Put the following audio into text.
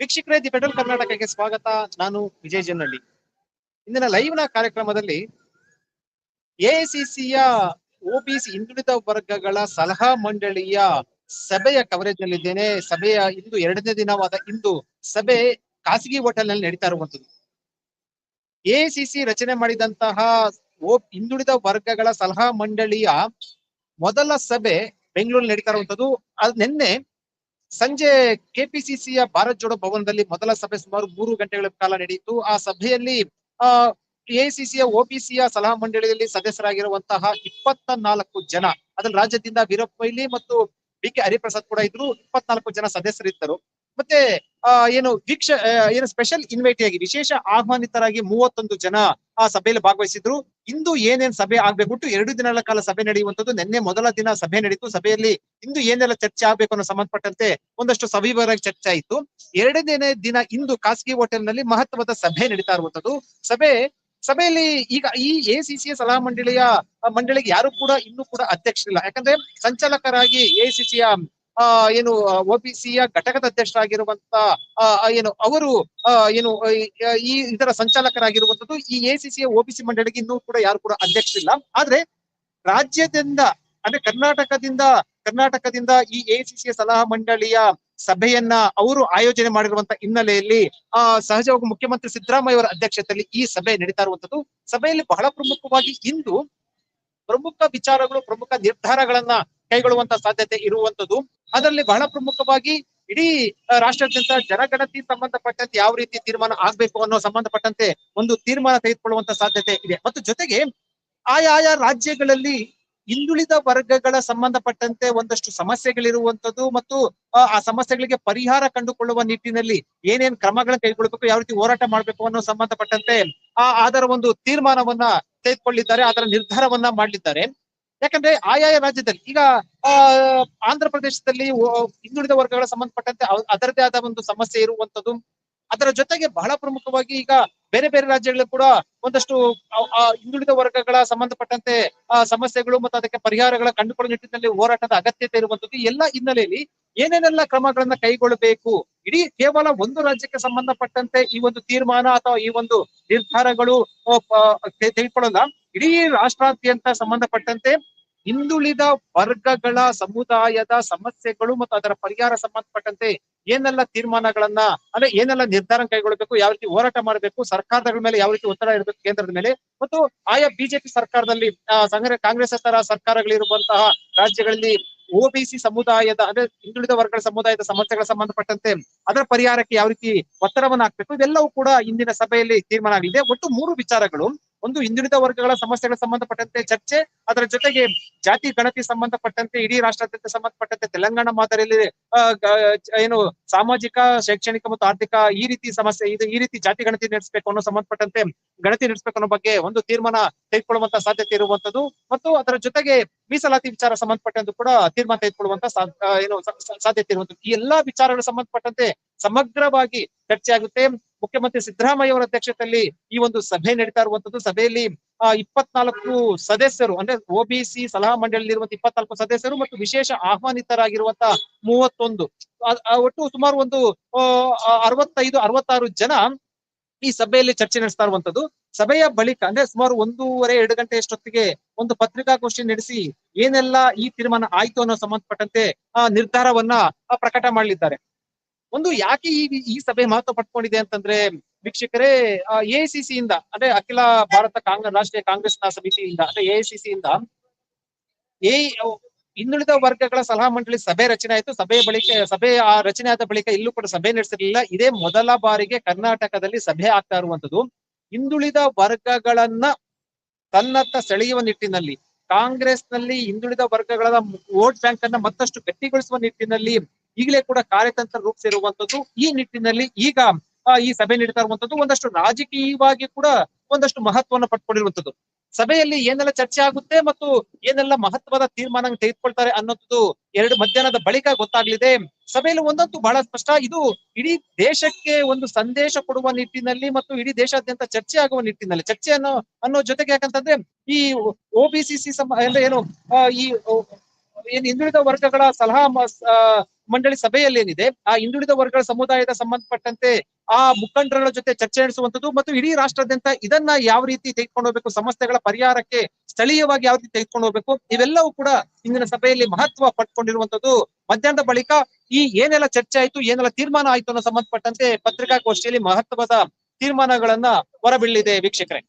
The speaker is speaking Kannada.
ವೀಕ್ಷಕರೇ, ದಿ ಫೆಡರಲ್ ಕರ್ನಾಟಕಕ್ಕೆ ಸ್ವಾಗತ. ನಾನು ವಿಜಯ್ ಜನ್ನಳ್ಳಿ. ಇಂದಿನ ಲೈವ್ನ ಕಾರ್ಯಕ್ರಮದಲ್ಲಿ ಎಐಸಿಸಿಯ ಒಬಿಸಿ ಹಿಂದುಳಿದ ವರ್ಗಗಳ ಸಲಹಾ ಮಂಡಳಿಯ ಸಭೆಯ ಕವರೇಜ್ ನಲ್ಲಿದ್ದೇನೆ. ಸಭೆಯ ಇಂದು ಎರಡನೇ ದಿನವಾದ ಇಂದು ಸಭೆ ಖಾಸಗಿ ಹೋಟೆಲ್ನಲ್ಲಿ ನಡೀತಾ ಇರುವಂತದ್ದು ಎಐಸಿಸಿ ರಚನೆ ಮಾಡಿದಂತಹ ಓ, ಹಿಂದುಳಿದ ವರ್ಗಗಳ ಸಲಹಾ ಮಂಡಳಿಯ ಮೊದಲ ಸಭೆ ಬೆಂಗಳೂರಲ್ಲಿ ನಡೀತಾ ಇರುವಂತದ್ದು ಅದು ನಿನ್ನೆ ಸಂಜೆ ಕೆಪಿಸಿಸಿಯ ಭಾರತ್ ಜೋಡೋ ಭವನದಲ್ಲಿ ಮೊದಲ ಸಭೆ ಸುಮಾರು ಮೂರು ಗಂಟೆಗಳ ಕಾಲ ನಡೆಯಿತು. ಆ ಸಭೆಯಲ್ಲಿ, ಆ ಎಐಸಿಸಿಯ ಒಬಿಸಿಯ ಸಲಹಾ ಮಂಡಳಿಯಲ್ಲಿ ಸದಸ್ಯರಾಗಿರುವಂತಹ ಇಪ್ಪತ್ತ ನಾಲ್ಕು ಜನ, ಅದ್ರಲ್ಲಿ ರಾಜ್ಯದಿಂದ ವೀರಪ್ಪ ಮೊಯ್ಲಿ ಮತ್ತು ಬಿ ಕೆ ಹರಿಪ್ರಸಾದ್ ಕೂಡ ಇದ್ರು. ಇಪ್ಪತ್ನಾಲ್ಕು ಜನ ಸದಸ್ಯರಿದ್ದರು. ಮತ್ತೆ ಏನು ವೀಕ್ಷ ಏನು ಸ್ಪೆಷಲ್ ಇನ್ವೈಟಿ ಆಗಿ ವಿಶೇಷ ಆಹ್ವಾನಿತರಾಗಿ ಮೂವತ್ತೊಂದು ಜನ ಆ ಸಭೆಯಲ್ಲಿ ಭಾಗವಹಿಸಿದ್ರು. ಇಂದು ಏನೇನ್ ಸಭೆ ಆಗ್ಬೇಕು ಎರಡು ದಿನಗಳ ಕಾಲ ಸಭೆ ನಡೆಯುವಂತದ್ದು ನಿನ್ನೆ ಮೊದಲ ದಿನ ಸಭೆ ನಡೀತು. ಸಭೆಯಲ್ಲಿ ಇಂದು ಏನೆಲ್ಲ ಚರ್ಚೆ ಆಗ್ಬೇಕು ಅನ್ನೋ ಸಂಬಂಧಪಟ್ಟಂತೆ ಒಂದಷ್ಟು ಸವಿವರವಾಗಿ ಚರ್ಚೆ ಆಯಿತು. ಎರಡನೇ ದಿನ ಇಂದು ಖಾಸಗಿ ಹೋಟೆಲ್ನಲ್ಲಿ ಮಹತ್ವದ ಸಭೆ ನಡೀತಾ ಇರುವಂತದ್ದು ಸಭೆ, ಸಭೆಯಲ್ಲಿ ಈಗ ಈ ಎಸಿಸಿಯ ಸಲಹಾ ಮಂಡಳಿಯ, ಮಂಡಳಿಗೆ ಯಾರು ಕೂಡ, ಇನ್ನೂ ಕೂಡ ಅಧ್ಯಕ್ಷರಿಲ್ಲ. ಯಾಕಂದ್ರೆ ಸಂಚಾಲಕರಾಗಿ ಎಸಿಸಿಯ ಏನು ಯ ಘಟಕದ ಅಧ್ಯಕ್ಷರಾಗಿರುವಂತ ಆ, ಆ, ಏನು ಅವರು ಏನು ಈ- ಇದರ ಸಂಚಾಲಕರಾಗಿರುವಂತದ್ದು ಈ ಎಸಿಸಿ ಒಬಿಸಿ ಮಂಡಳಿಗೆ ಇನ್ನೂ ಕೂಡ ಯಾರು ಕೂಡ ಅಧ್ಯಕ್ಷ ಇಲ್ಲ ಆದ್ರೆ ರಾಜ್ಯದಿಂದ ಅಂದ್ರೆ ಕರ್ನಾಟಕದಿಂದ ಕರ್ನಾಟಕದಿಂದ ಈ ಎಸಿಸಿ ಸಲಹಾ ಮಂಡಳಿಯ ಸಭೆಯನ್ನ ಅವರು ಆಯೋಜನೆ ಮಾಡಿರುವಂತಹ ಹಿನ್ನೆಲೆಯಲ್ಲಿ ಆ ಸಹಜವಾಗಿ ಮುಖ್ಯಮಂತ್ರಿ ಸಿದ್ದರಾಮಯ್ಯ ಅವರ ಅಧ್ಯಕ್ಷತೆಯಲ್ಲಿ ಈ ಸಭೆ ನಡೀತಾ ಇರುವಂತದ್ದು ಸಭೆಯಲ್ಲಿ ಬಹಳ ಪ್ರಮುಖವಾಗಿ ಇಂದು ಪ್ರಮುಖ ವಿಚಾರಗಳು ಪ್ರಮುಖ ನಿರ್ಧಾರಗಳನ್ನ ಕೈಗೊಳ್ಳುವಂತ ಸಾಧ್ಯತೆ ಇರುವಂತದ್ದು ಅದರಲ್ಲಿ ಬಹಳ ಪ್ರಮುಖವಾಗಿ ಇಡೀ ರಾಷ್ಟ್ರಾದ್ಯಂತ ಜನಗಣತಿ ಸಂಬಂಧಪಟ್ಟಂತೆ ಯಾವ ರೀತಿ ತೀರ್ಮಾನ ಆಗ್ಬೇಕು ಅನ್ನೋ ಸಂಬಂಧಪಟ್ಟಂತೆ ಒಂದು ತೀರ್ಮಾನ ತೆಗೆದುಕೊಳ್ಳುವಂತ ಸಾಧ್ಯತೆ ಇದೆ. ಮತ್ತು ಜೊತೆಗೆ ಆಯಾ ರಾಜ್ಯಗಳಲ್ಲಿ ಹಿಂದುಳಿದ ವರ್ಗಗಳ ಸಂಬಂಧಪಟ್ಟಂತೆ ಒಂದಷ್ಟು ಸಮಸ್ಯೆಗಳಿರುವಂತದ್ದು ಮತ್ತು, ಆ ಆ ಸಮಸ್ಯೆಗಳಿಗೆ ಪರಿಹಾರ ಕಂಡುಕೊಳ್ಳುವ ನಿಟ್ಟಿನಲ್ಲಿ ಏನೇನ್ ಕ್ರಮಗಳನ್ನು ಕೈಗೊಳ್ಳಬೇಕು ಯಾವ ರೀತಿ ಹೋರಾಟ ಮಾಡ್ಬೇಕು ಅನ್ನೋ ಸಂಬಂಧಪಟ್ಟಂತೆ, ಆ, ಅದರ ಒಂದು ತೀರ್ಮಾನವನ್ನ ತೆಗೆದುಕೊಳ್ಳಿದ್ದಾರೆ, ಅದರ ನಿರ್ಧಾರವನ್ನ ಮಾಡಲಿದ್ದಾರೆ. ಯಾಕಂದ್ರೆ ಆಯಾಯ ರಾಜ್ಯದಲ್ಲಿ, ಈಗ ಆಂಧ್ರ ಪ್ರದೇಶದಲ್ಲಿ ಹಿಂದುಳಿದ ವರ್ಗಗಳ ಸಂಬಂಧಪಟ್ಟಂತೆ ಅದರದೇ ಆದ ಒಂದು ಸಮಸ್ಯೆ ಇರುವಂತದ್ದು. ಅದರ ಜೊತೆಗೆ ಬಹಳ ಪ್ರಮುಖವಾಗಿ ಈಗ ಬೇರೆ ಬೇರೆ ರಾಜ್ಯಗಳು ಕೂಡ ಒಂದಷ್ಟು ಹಿಂದುಳಿದ ವರ್ಗಗಳ ಸಂಬಂಧಪಟ್ಟಂತೆ, ಆ, ಸಮಸ್ಯೆಗಳು ಮತ್ತು ಅದಕ್ಕೆ ಪರಿಹಾರಗಳ ಕಂಡುಕೊಳ್ಳುವ ನಿಟ್ಟಿನಲ್ಲಿ ಹೋರಾಟದ ಅಗತ್ಯತೆ ಇರುವಂತದ್ದು. ಎಲ್ಲ ಹಿನ್ನೆಲೆಯಲ್ಲಿ ಏನೇನೆಲ್ಲ ಕ್ರಮಗಳನ್ನ ಕೈಗೊಳ್ಳಬೇಕು? ಇಡೀ ಕೇವಲ ಒಂದು ರಾಜ್ಯಕ್ಕೆ ಸಂಬಂಧಪಟ್ಟಂತೆ ಈ ಒಂದು ತೀರ್ಮಾನ ಅಥವಾ ಈ ಒಂದು ನಿರ್ಧಾರಗಳು ತೆಗೆದುಕೊಳ್ಳಲ್ಲ. ಇಡೀ ರಾಷ್ಟ್ರಾದ್ಯಂತ ಸಂಬಂಧಪಟ್ಟಂತೆ ಹಿಂದುಳಿದ ವರ್ಗಗಳ ಸಮುದಾಯದ ಸಮಸ್ಯೆಗಳು ಮತ್ತು ಅದರ ಪರಿಹಾರ ಸಂಬಂಧಪಟ್ಟಂತೆ ಏನೆಲ್ಲ ತೀರ್ಮಾನಗಳನ್ನ, ಅಂದ್ರೆ ಏನೆಲ್ಲ ನಿರ್ಧಾರ ಕೈಗೊಳ್ಳಬೇಕು, ಯಾವ ರೀತಿ ಹೋರಾಟ ಮಾಡಬೇಕು ಸರ್ಕಾರಗಳ ಮೇಲೆ ಯಾವ ರೀತಿ ಒತ್ತಡ ಇರಬೇಕು ಕೇಂದ್ರದ ಮೇಲೆ, ಮತ್ತು ಆಯಾ ಬಿಜೆಪಿ ಸರ್ಕಾರದಲ್ಲಿ ಕಾಂಗ್ರೆಸ್ ತರ ಸರ್ಕಾರಗಳಿರುವಂತಹ ರಾಜ್ಯಗಳಲ್ಲಿ ಒಬಿಸಿ ಸಮುದಾಯದ, ಅಂದ್ರೆ ಹಿಂದುಳಿದ ವರ್ಗಗಳ ಸಮುದಾಯದ ಸಮಸ್ಯೆಗಳ ಸಂಬಂಧಪಟ್ಟಂತೆ ಅದರ ಪರಿಹಾರಕ್ಕೆ ಯಾವ ರೀತಿ ಒತ್ತಡವನ್ನು ಹಾಕ್ಬೇಕು, ಇದೆಲ್ಲವೂ ಕೂಡ ಇಂದಿನ ಸಭೆಯಲ್ಲಿ ತೀರ್ಮಾನ ಆಗಿದೆ. ಒಟ್ಟು ಮೂರು ವಿಚಾರಗಳು. ಒಂದು ಹಿಂದುಳಿದ ವರ್ಗಗಳ ಸಮಸ್ಯೆಗಳ ಸಂಬಂಧಪಟ್ಟಂತೆ ಚರ್ಚೆ, ಅದರ ಜೊತೆಗೆ ಜಾತಿ, ಗಣತಿ ಸಂಬಂಧಪಟ್ಟಂತೆ, ಇಡೀ ರಾಷ್ಟ್ರಾದ್ಯಂತ ಸಂಬಂಧಪಟ್ಟಂತೆ ತೆಲಂಗಾಣ ಮಾದರಿಯಲ್ಲಿ ಏನು ಸಾಮಾಜಿಕ, ಶೈಕ್ಷಣಿಕ ಮತ್ತು ಆರ್ಥಿಕ ಈ ರೀತಿ ಸಮಸ್ಯೆ, ಇದು ಈ ರೀತಿ ಜಾತಿ ಗಣತಿ ನಡೆಸಬೇಕು ಅನ್ನೋ ಸಂಬಂಧಪಟ್ಟಂತೆ ಗಣತಿ ನಡೆಸಬೇಕು ಅನ್ನೋ ಬಗ್ಗೆ ಒಂದು ತೀರ್ಮಾನ ತೆಗೆದುಕೊಳ್ಳುವಂತ ಸಾಧ್ಯತೆ ಇರುವಂತದ್ದು ಮತ್ತು ಅದರ ಜೊತೆಗೆ ಮೀಸಲಾತಿ ವಿಚಾರ ಸಂಬಂಧಪಟ್ಟಂತೆ ಕೂಡ ತೀರ್ಮಾನ ತೆಗೆದುಕೊಳ್ಳುವಂತ ಏನು ಸಾಧ್ಯತೆ ಇರುವಂತದ್ದು ಈ ಎಲ್ಲಾ ವಿಚಾರಗಳ ಸಂಬಂಧಪಟ್ಟಂತೆ ಸಮಗ್ರವಾಗಿ ಚರ್ಚೆ ಆಗುತ್ತೆ. ಮುಖ್ಯಮಂತ್ರಿ ಸಿದ್ದರಾಮಯ್ಯ ಅವರ ಅಧ್ಯಕ್ಷತೆಯಲ್ಲಿ ಈ ಒಂದು ಸಭೆ ನಡೀತಾ ಇರುವಂತದ್ದು ಸಭೆಯಲ್ಲಿ ಇಪ್ಪತ್ನಾಲ್ಕು ಸದಸ್ಯರು, ಅಂದ್ರೆ ಒಬಿಸಿ ಸಲಹಾ ಮಂಡಳಿಯಲ್ಲಿರುವಂತ ಇಪ್ಪತ್ನಾಲ್ಕು ಸದಸ್ಯರು ಮತ್ತು ವಿಶೇಷ ಆಹ್ವಾನಿತರಾಗಿರುವಂತ ಮೂವತ್ತೊಂದು. ಒಟ್ಟು ಸುಮಾರು ಒಂದು ಅರವತ್ತೈದು, ಅರವತ್ತಾರು ಜನ ಈ ಸಭೆಯಲ್ಲಿ ಚರ್ಚೆ ನಡೆಸ್ತಾ ಇರುವಂತದ್ದು. ಸಭೆಯ ಬಳಿಕ, ಅಂದ್ರೆ ಸುಮಾರು ಒಂದೂವರೆ, ಎರಡು ಗಂಟೆ ಅಷ್ಟೊತ್ತಿಗೆ ಒಂದು ಪತ್ರಿಕಾಗೋಷ್ಠಿ ನಡೆಸಿ ಏನೆಲ್ಲ ಈ ತೀರ್ಮಾನ ಆಯ್ತು ಅನ್ನೋ ಸಂಬಂಧಪಟ್ಟಂತೆ, ಆ, ನಿರ್ಧಾರವನ್ನ ಪ್ರಕಟ ಮಾಡಲಿದ್ದಾರೆ. ಒಂದು ಯಾಕೆ ಈ ಈ ಸಭೆ ಮಹತ್ವ ಪಡ್ಕೊಂಡಿದೆ ಅಂತಂದ್ರೆ ವೀಕ್ಷಕರೇ ಎಐಸಿಸಿ ಇಂದ, ಅಂದ್ರೆ ಅಖಿಲ ಭಾರತ ಕಾಂಗ್ರೆಸ್ ರಾಷ್ಟ್ರೀಯ ಕಾಂಗ್ರೆಸ್ ಸಮಿತಿಯಿಂದ, ಅಂದ್ರೆ ಎಐಸಿಸಿ ಇಂದ ಎ ಹಿಂದುಳಿದ ವರ್ಗಗಳ ಸಲಹಾ ಮಂಡಳಿ ಸಭೆ ರಚನೆ ಆಯ್ತು. ಸಭೆ ಬಳಿಕ, ಸಭೆ, ಆ ರಚನೆ ಆದ ಬಳಿಕ ಇಲ್ಲೂ ಕೂಡ ಸಭೆ ನಡೆಸಿರಲಿಲ್ಲ. ಇದೇ ಮೊದಲ ಬಾರಿಗೆ ಕರ್ನಾಟಕದಲ್ಲಿ ಸಭೆ ಆಗ್ತಾ ಇರುವಂತದ್ದು ಹಿಂದುಳಿದ ವರ್ಗಗಳನ್ನ ತನ್ನತ್ತ ಸೆಳೆಯುವ ನಿಟ್ಟಿನಲ್ಲಿ, ಕಾಂಗ್ರೆಸ್ನಲ್ಲಿ ಹಿಂದುಳಿದ ವರ್ಗಗಳ ವೋಟ್ ಬ್ಯಾಂಕ್ ಅನ್ನ ಮತ್ತಷ್ಟು ಗಟ್ಟಿಗೊಳಿಸುವ ನಿಟ್ಟಿನಲ್ಲಿ ಈಗಲೇ ಕೂಡ ಕಾರ್ಯತಂತ್ರ ರೂಪಿಸಿರುವಂತದ್ದು ಈ ನಿಟ್ಟಿನಲ್ಲಿ ಈಗ ಈ ಸಭೆ ನಡೀತಾ ಇರುವಂತದ್ದು ಒಂದಷ್ಟು ರಾಜಕೀಯವಾಗಿ ಕೂಡ ಒಂದಷ್ಟು ಮಹತ್ವವನ್ನು ಪಡ್ಕೊಂಡಿರುವಂತದ್ದು ಸಭೆಯಲ್ಲಿ ಏನೆಲ್ಲ ಚರ್ಚೆ ಆಗುತ್ತೆ ಮತ್ತು ಏನೆಲ್ಲ ಮಹತ್ವದ ತೀರ್ಮಾನ ತೆಗೆದುಕೊಳ್ತಾರೆ ಅನ್ನೋದು ಎರಡು ಮಧ್ಯಾಹ್ನದ ಬಳಿಕ ಗೊತ್ತಾಗ್ಲಿದೆ ಸಭೆಯಲ್ಲಿ ಒಂದಂತೂ ಬಹಳ ಸ್ಪಷ್ಟ ಇದು ಇಡೀ ದೇಶಕ್ಕೆ ಒಂದು ಸಂದೇಶ ಕೊಡುವ ನಿಟ್ಟಿನಲ್ಲಿ ಮತ್ತು ಇಡೀ ದೇಶಾದ್ಯಂತ ಚರ್ಚೆ ಆಗುವ ನಿಟ್ಟಿನಲ್ಲಿ ಚರ್ಚೆ ಅನ್ನೋ ಅನ್ನೋ ಜೊತೆಗೆ ಯಾಕಂತಂದ್ರೆ ಈ ಒಬಿಸಿಸಿ ಅಂದ್ರೆ ಏನು ಈ ಏನ್ ಹಿಂದುಳಿದ ವರ್ಗಗಳ ಸಲಹಾ ಮಂಡಳಿ ಸಭೆಯಲ್ಲಿ ಏನಿದೆ ಆ ಹಿಂದುಳಿದ ವರ್ಗಗಳ ಸಮುದಾಯದ ಸಂಬಂಧಪಟ್ಟಂತೆ ಆ ಮುಖಂಡರುಗಳ ಜೊತೆ ಚರ್ಚೆ ನಡೆಸುವಂತದ್ದು ಮತ್ತು ಇಡೀ ರಾಷ್ಟ್ರಾದ್ಯಂತ ಇದನ್ನ ಯಾವ ರೀತಿ ತೆಗೆದುಕೊಂಡು ಹೋಗ್ಬೇಕು, ಸಮಸ್ಯೆಗಳ ಪರಿಹಾರಕ್ಕೆ ಸ್ಥಳೀಯವಾಗಿ ಯಾವ ರೀತಿ ತೆಗೆದುಕೊಂಡು ಹೋಗ್ಬೇಕು, ಇವೆಲ್ಲವೂ ಕೂಡ ಇಂದಿನ ಸಭೆಯಲ್ಲಿ ಮಹತ್ವ ಪಡ್ಕೊಂಡಿರುವಂತದ್ದು ಮಧ್ಯಾಹ್ನದ ಬಳಿಕ ಈ ಏನೆಲ್ಲ ಚರ್ಚೆ ಆಯ್ತು, ಏನೆಲ್ಲ ತೀರ್ಮಾನ ಆಯ್ತು ಅನ್ನೋ ಸಂಬಂಧಪಟ್ಟಂತೆ ಪತ್ರಿಕಾಗೋಷ್ಠಿಯಲ್ಲಿ ಮಹತ್ವದ ತೀರ್ಮಾನಗಳನ್ನ ಹೊರಬೀಳಿದೆ ವೀಕ್ಷಕರೇ.